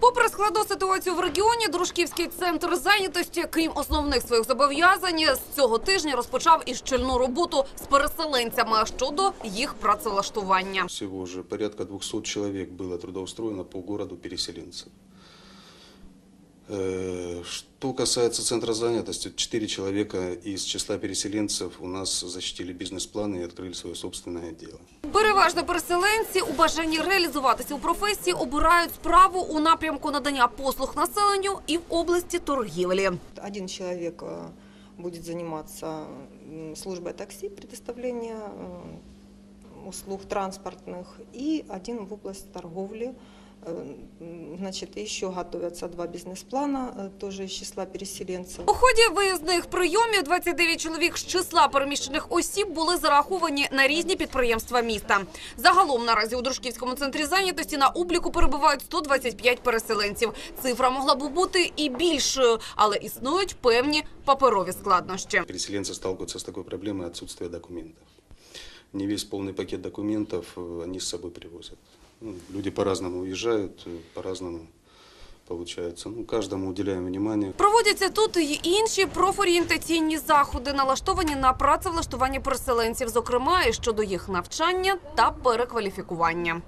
Попри складну ситуацію в регіоні, Дружківський центр зайнятості, крім основних своїх зобов'язань, з цього тижня розпочав і щільну роботу з переселенцями щодо їх працевлаштування. Всього уже порядка 200 чоловік було трудоустроєно по городу переселенцев. Э, Что касается центра занятости, 4 человека из числа переселенцев у нас защитили бизнес-планы и открыли свое собственное дело. Переважно переселенці у бажанні реалізуватися у професії обирають справу у напрямку надання послуг населенню і в області торгівлі. Один человек э, будет заниматься м, службой такси, предоставления э, услуг транспортных, и один в область торговли. Э, м, Значит, еще готовятся два бизнес-плана, э, тоже из числа переселенцев. У ході виїзних прийомів 29 чоловік з числа переміщених осіб були зараховані на різні підприємства міста. Загалом наразі у Дружківському центрі зайнятості на обліку перебувають 125 переселенців. Цифра могла б бути і більшою, але існують певні паперові складнощі. Переселенцы сталкиваются с такой проблемой отсутствия документов. Не весь полный пакет документов э, они с собой привозят. Ну, люди по-разному уезжают, э, по-разному получается. Ну, каждому уделяем внимание. Проводяться тут і інші профорієнтаційні заходи, налаштовані на працевлаштування переселенців, зокрема і щодо їх навчання та перекваліфікування.